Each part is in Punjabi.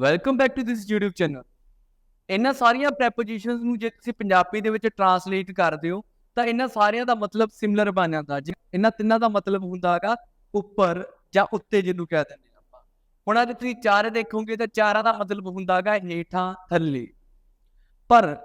Welcome back to this YouTube channel ਇਹਨਾਂ ਸਾਰੀਆਂ ਪ੍ਰੈਪੋਜੀਸ਼ਨਸ ਨੂੰ ਜੇ ਤੁਸੀਂ ਪੰਜਾਬੀ ਦੇ ਵਿੱਚ ਟਰਾਂਸਲੇਟ ਕਰਦੇ ਹੋ, ਤਾਂ ਇਹਨਾਂ ਸਾਰਿਆਂ ਦਾ ਮਤਲਬ ਸਿਮਿਲਰ ਬਣ ਜਾਂਦਾ। ਜੀ ਇਹਨਾਂ ਤਿੰਨਾਂ ਦਾ ਮਤਲਬ ਹੁੰਦਾ ਹੈਗਾ ਉੱਪਰ ਜਾਂ ਉੱਤੇ ਜਿਹਨੂੰ ਕਹਿ ਦਿੰਦੇ ਹਾਂ ਆਪਾਂ। ਹੁਣ ਅੱਜ ਤੁਸੀਂ ਚਾਰ ਦੇਖੋਗੇ ਤਾਂ ਚਾਰਾਂ ਦਾ ਮਤਲਬ ਹੁੰਦਾ ਹੈਗਾ ਹੇਠਾਂ ਥੱਲੇ। ਪਰ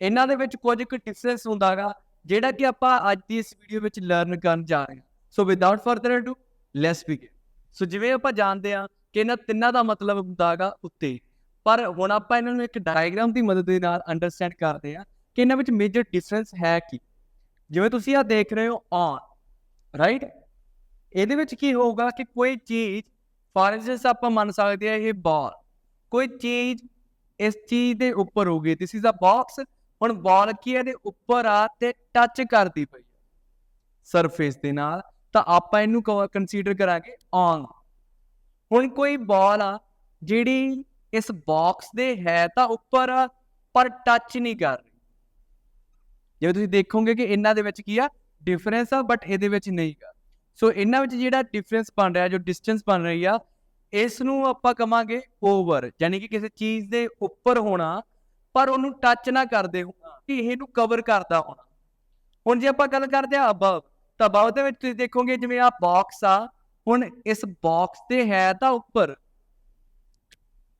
ਇਹਨਾਂ ਦੇ ਵਿੱਚ ਕੁਝ ਕੁ ਡਿਫਰੈਂਸ ਹੁੰਦਾ ਹੈਗਾ, ਜਿਹੜਾ ਕਿ ਆਪਾਂ ਅੱਜ ਦੀ ਇਸ ਵੀਡੀਓ ਵਿੱਚ ਲਰਨ ਕਰਨ ਜਾ ਰਹੇ ਹਾਂ। So without further ado let's begin so ਜਿਵੇਂ ਆਪਾਂ ਜਾਣਦੇ ਹਾਂ ਕਿ ਇਹਨਾਂ ਤਿੰਨਾਂ ਦਾ ਮਤਲਬ ਹੁੰਦਾ ਹੈਗਾ ਉੱਤੇ। ਪਰ ਹੁਣ ਆਪਾਂ ਇਹਨਾਂ ਨੂੰ ਇੱਕ ਡਾਇਗਰਾਮ ਦੀ ਮਦਦ ਦੇ ਨਾਲ ਅੰਡਰਸਟੈਂਡ ਕਰਦੇ ਹਾਂ ਕਿ ਇਹਨਾਂ ਵਿੱਚ ਮੇਜਰ ਡਿਫਰੈਂਸ ਹੈ ਕੀ। ਜਿਵੇਂ ਤੁਸੀਂ ਆ ਦੇਖ ਰਹੇ ਹੋ ਔਨ ਰਾਈਟ ਇਹਦੇ ਵਿੱਚ ਕੀ ਹੋਊਗਾ ਕਿ ਕੋਈ ਚੀਜ਼ ਫਾਰ ਇੰਸਟੈਂਸ ਆਪਾਂ ਮੰਨ ਸਕਦੇ ਆ ਇਹ ਬਾਲ ਕੋਈ ਚੀਜ਼ ਇਸ ਚੀਜ਼ ਦੇ ਉੱਪਰ ਹੋਊਗੀ। ਦਿਸ ਇਜ਼ ਅ ਬਾਕਸ ਹੁਣ ਬਾਲ ਕੀ ਇਹਦੇ ਉੱਪਰ ਆ ਤੇ ਟੱਚ ਕਰਦੀ ਪਈ ਸਰਫੇਸ ਦੇ ਨਾਲ। ਤਾਂ ਆਪਾਂ ਇਹਨੂੰ ਕੰਸੀਡਰ ਕਰਾਂਗੇ ਔਨ ਹੁਣ ਕੋਈ ਬਾਲ ਆ, ਜਿਹੜੀ ਇਸ ਬਾਕਸ ਦੇ ਹੈ ਤਾਂ ਉੱਪਰ ਪਰ ਟੱਚ ਨਹੀਂ ਕਰ ਰਹੀ। ਜਿਵੇਂ ਤੁਸੀਂ ਦੇਖੋਗੇ ਕਿ ਇਹਨਾਂ ਦੇ ਵਿੱਚ ਕੀ ਆ ਡਿਫਰੈਂਸ ਆ ਬਟ ਇਹਦੇ ਵਿੱਚ ਨਹੀਂ ਗਾ। ਸੋ ਇਹਨਾਂ ਵਿੱਚ ਜਿਹੜਾ ਡਿਫਰੈਂਸ ਬਣ ਰਿਹਾ, ਜੋ ਡਿਸਟੈਂਸ ਬਣ ਰਹੀ ਆ, ਇਸ ਨੂੰ ਆਪਾਂ ਕਵਾਂਗੇ ਓਵਰ ਯਾਨੀ ਕਿ ਕਿਸੇ ਚੀਜ਼ ਦੇ ਉੱਪਰ ਹੋਣਾ, ਪਰ ਉਹਨੂੰ ਟੱਚ ਨਾ ਕਰਦੇ ਹੋਣਾ, ਕਿ ਇਹਨੂੰ ਕਵਰ ਕਰਦਾ ਹੋਣਾ। ਹੁਣ ਜੇ ਆਪਾਂ ਗੱਲ ਕਰਦੇ ਆ ਅਬਵ ਤਾਂ ਅਬਵ ਦੇ ਵਿੱਚ ਤੁਸੀਂ ਦੇਖੋਗੇ, ਜਿਵੇਂ ਆ ਬਾਕਸ ਆ ਹੁਣ ਇਸ ਬਾਕਸ ਤੇ ਹੈ ਤਾਂ ਉੱਪਰ।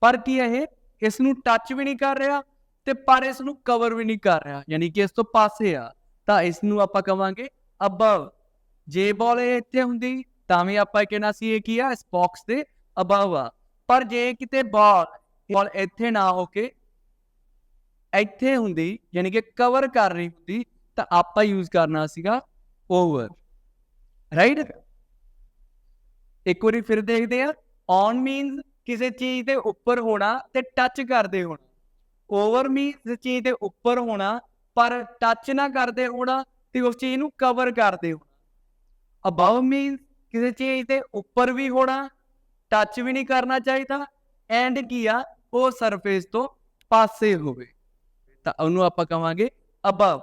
ਪਰ ਕੀ ਹੈ ਇਹ? ਇਸ ਨੂੰ ਟੱਚ ਵੀ ਨਹੀਂ ਕਰ ਰਿਹਾ ਤੇ ਪਰ ਇਸ ਨੂੰ ਕਵਰ ਵੀ ਨਹੀਂ ਕਰ ਰਿਹਾ। ਯਾਨੀ ਕਿ ਇਸ ਤੋਂ ਪਾਸੇ ਆ। ਤਾਂ ਇਸ ਨੂੰ ਆਪਾਂ ਕਵਾਂਗੇ ਅਬਵ ਜੇ ਬਾਲ ਇੱਥੇ ਹੁੰਦੀ, ਤਾਂ ਵੀ ਆਪਾਂ ਕਹਿਣਾ ਸੀ ਇਹ ਕੀ ਆ? ਇਸ ਬਾਕਸ ਦੇ ਅਬਵ ਆ। ਪਰ ਜੇ ਕਿਤੇ ਬਾਲ ਬਾਲ ਇੱਥੇ ਨਾ ਹੋ ਕੇ ਇੱਥੇ ਹੁੰਦੀ, ਯਾਨੀ ਕਿ ਕਵਰ ਕਰ ਰਹੀ ਹੁੰਦੀ, ਤਾਂ ਆਪਾਂ ਯੂਜ਼ ਕਰਨਾ ਸੀਗਾ ਓਵਰ ਰਾਈਟ ਇੱਕ ਵਾਰੀ ਫਿਰ ਦੇਖਦੇ ਆ ਔਨ ਮੀਨਸ ਕਿਸੇ ਚੀਜ਼ ਦੇ ਉੱਪਰ ਹੋਣਾ ਤੇ ਟੱਚ ਕਰਦੇ ਹੋਣਾ। ਓਵਰ ਮੀਨਸ ਚੀਜ਼ ਦੇ ਉੱਪਰ ਹੋਣਾ, ਪਰ ਟੱਚ ਨਾ ਕਰਦੇ ਹੋਣਾ ਤੇ ਉਸ ਚੀਜ਼ ਨੂੰ ਕਵਰ ਕਰਦੇ ਹੋਣਾ। ਅਬਵ ਮੀਨਸ ਕਿਸੇ ਚੀਜ਼ ਦੇ ਉੱਪਰ ਵੀ ਹੋਣਾ ਟੱਚ ਵੀ ਨਹੀਂ ਕਰਨਾ ਚਾਹੀਦਾ ਐਂਡ ਕੀ ਆ? ਉਹ ਸਰਫੇਸ ਤੋਂ ਪਾਸੇ ਹੋਵੇ। ਤਾਂ ਉਹਨੂੰ ਆਪਾਂ ਕਵਾਂਗੇ ਅਬਵ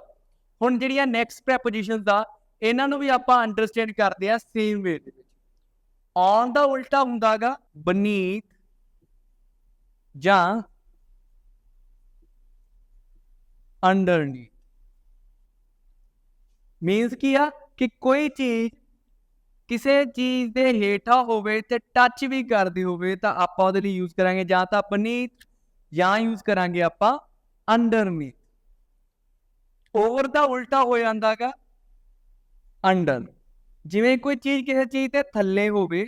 ਹੁਣ ਜਿਹੜੀਆਂ ਨੈਕਸਟ ਪ੍ਰੈਪੋਜੀਸ਼ਨਸ ਦਾ ਇਹਨਾਂ ਨੂੰ ਵੀ ਆਪਾਂ ਅੰਡਰਸਟੈਂਡ ਕਰਦੇ ਆ ਸੇਮ ਵੇ ਦੇ ਵਿੱਚ। ਔਨ ਦਾ ਉਲਟਾ ਹੁੰਦਾਗਾ ਬਨੀਤ ਜਾਂ ਅੰਡਰਨੀਥ ਮੀਨਸ ਕੀ ਆ? ਕਿ ਕੋਈ ਚੀਜ਼ ਕਿਸੇ ਚੀਜ਼ ਦੇ ਹੇਠਾਂ ਹੋਵੇ ਤੇ ਟੱਚ ਵੀ ਕਰਦੀ ਹੋਵੇ ਤਾਂ ਆਪਾਂ ਉਹਦੇ ਲਈ ਯੂਜ਼ ਕਰਾਂਗੇ। ਜਾਂ ਤਾਂ ਬਨੀਤ ਜਾਂ ਯੂਜ਼ ਕਰਾਂਗੇ ਆਪਾਂ ਅੰਡਰਨੀਥ ਓਵਰ ਦਾ ਉਲਟਾ ਹੋ ਜਾਂਦਾਗਾ ਅੰਡਰ ਜਿਵੇਂ ਕੋਈ ਚੀਜ਼ ਕਿਸੇ ਚੀਜ਼ ਤੇ ਥੱਲੇ ਹੋਵੇ,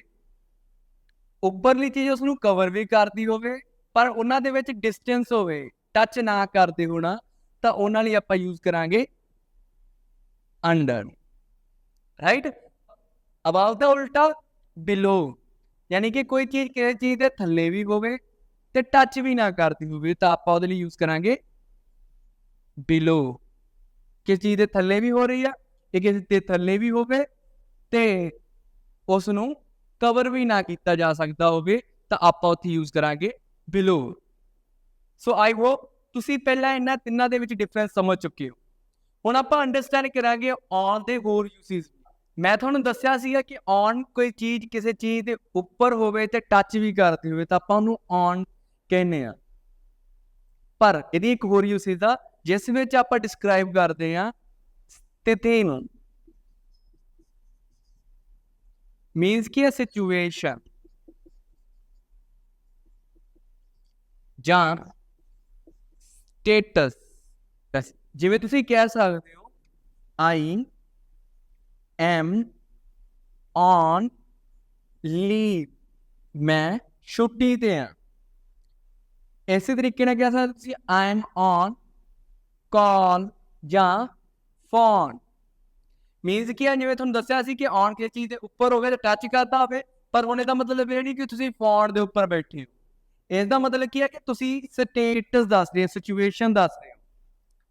ਉੱਪਰਲੀ ਚੀਜ਼ ਉਸ ਨੂੰ ਕਵਰ ਵੀ ਕਰਦੀ ਹੋਵੇ, ਪਰ ਉਹਨਾਂ ਦੇ ਵਿੱਚ ਡਿਸਟੈਂਸ ਹੋਵੇ ਟੱਚ ਨਾ ਕਰਦੇ ਹੋਣਾ, ਤਾਂ ਉਹਨਾਂ ਲਈ ਆਪਾਂ ਯੂਜ਼ ਕਰਾਂਗੇ ਅੰਡਰ ਰਾਈਟ ਅਬਾਵ ਦਾ ਉਲਟਾ ਬਿਲੋ ਯਾਨੀ ਕਿ ਕੋਈ ਚੀਜ਼ ਕਿਸੇ ਚੀਜ਼ ਦੇ ਥੱਲੇ ਵੀ ਹੋਵੇ ਤੇ ਟੱਚ ਵੀ ਨਾ ਕਰਦੀ ਹੋਵੇ, ਤਾਂ ਆਪਾਂ ਉਹਦੇ ਲਈ ਯੂਜ਼ ਕਰਾਂਗੇ ਬਿਲੋ ਕਿਸੇ ਚੀਜ਼ ਦੇ ਥੱਲੇ ਵੀ ਹੋ ਰਹੀ ਆ, ਇਹ ਕਿਸੇ ਦੇ ਥੱਲੇ ਵੀ ਹੋਵੇ ਤੇ ਉਸ ਨੂੰ ਕਵਰ ਵੀ ਨਾ ਕੀਤਾ ਜਾ ਸਕਦਾ ਹੋਵੇ, ਤਾਂ ਆਪਾਂ ਉੱਥੇ ਯੂਜ਼ ਕਰਾਂਗੇ ਬਿਲੋ ਸੋ ਆਈ ਹੋਪ ਤੁਸੀਂ ਪਹਿਲਾਂ ਇਹਨਾਂ ਤਿੰਨਾਂ ਦੇ ਵਿੱਚ ਡਿਫਰੈਂਸ ਸਮਝ ਚੁੱਕੇ ਹੋ। ਹੁਣ ਆਪਾਂ ਅੰਡਰਸਟੈਂਡ ਕਰਾਂਗੇ ਔਨ ਦੇ ਹੋਰ ਯੂਸਿਸ ਮੈਂ ਤੁਹਾਨੂੰ ਦੱਸਿਆ ਸੀਗਾ ਕਿ ਔਨ ਕੋਈ ਚੀਜ਼ ਕਿਸੇ ਚੀਜ਼ ਦੇ ਉੱਪਰ ਹੋਵੇ ਤੇ ਟੱਚ ਵੀ ਕਰਦੀ ਹੋਵੇ, ਤਾਂ ਆਪਾਂ ਉਹਨੂੰ ਔਨ ਕਹਿੰਦੇ ਆ ਪਰ ਇਹਦੀ ਇੱਕ ਹੋਰ ਯੂਸਿਸ ਆ, ਜਿਸ ਵਿੱਚ ਆਪਾਂ ਡਿਸਕ੍ਰਾਈਬ ਕਰਦੇ ਆ ਸਥਿਤੀ ਨੂੰ। means ਕਿ a situation ਜਾਂ status ਜਿਵੇਂ ਤੁਸੀਂ ਕਹਿ ਸਕਦੇ ਹੋ I am on leave ਮੈਂ ਛੁੱਟੀ ਤੇ ਹਾਂ ਇਸੇ ਤਰੀਕੇ ਨਾਲ ਕਹਿ ਸਕਦੇ ਹੋ ਤੁਸੀਂ I am on call ਜਾਂ phone ਮੀਨਸ ਕੀ ਆ? ਜਿਵੇਂ ਤੁਹਾਨੂੰ ਦੱਸਿਆ ਸੀ ਕਿ ਔਨ ਕਿਸੇ ਚੀਜ਼ ਦੇ ਉੱਪਰ ਹੋਵੇ ਤੇ ਟੱਚ ਕਰਦਾ ਹੋਵੇ, ਪਰ ਹੁਣ ਇਹਦਾ ਮਤਲਬ ਇਹ ਨਹੀਂ ਕਿ ਤੁਸੀਂ ਫੋਨ ਦੇ ਉੱਪਰ ਬੈਠੇ ਹੋ। ਇਸ ਦਾ ਮਤਲਬ ਕੀ ਹੈ ਕਿ ਤੁਸੀਂ ਸਟੇਟਸ ਦੱਸ ਰਹੇ ਹੋ ਸਿਚੁਏਸ਼ਨ ਦੱਸ ਰਹੇ ਹੋ।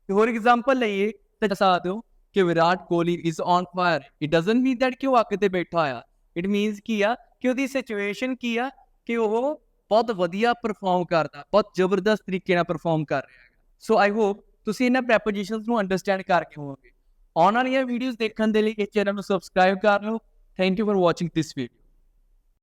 ਤੇ ਹੋਰ ਐਗਜ਼ਾਮਪਲ ਲਈਏ ਤਾਂ ਦੱਸਾ ਦਿਓ ਕਿ Virat Kohli is on fire it doesn't mean that ਕਿ ਉਹ ਅੱਗ ਤੇ ਬੈਠਾ ਆ ਇਟ ਮੀਨਸ ਕੀ ਆ ਕਿ ਉਹਦੀ ਸਿਚੁਏਸ਼ਨ ਕੀ ਆ ਕਿ ਉਹ ਬਹੁਤ ਵਧੀਆ ਪਰਫਾਰਮ ਕਰਦਾ, ਬਹੁਤ ਜ਼ਬਰਦਸਤ ਤਰੀਕੇ ਨਾਲ ਪਰਫਾਰਮ ਕਰ ਰਿਹਾ ਹੈ ਸੋ ਆਈ ਹੋਪ ਤੁਸੀਂ ਇਹਨਾਂ ਪ੍ਰੈਪੋਜੀਸ਼ਨਸ ਨੂੰ ਅੰਡਰਸਟੈਂਡ ਕਰਕੇ ਹੋਵੋਗੇ। ਆਉਣ ਵਾਲੀਆਂ ਵੀਡੀਓਜ਼ ਦੇਖਣ ਦੇ ਲਈ ਇਸ ਚੈਨਲ ਨੂੰ ਸਬਸਕ੍ਰਾਈਬ ਕਰ ਲਓ। Thank you for watching this video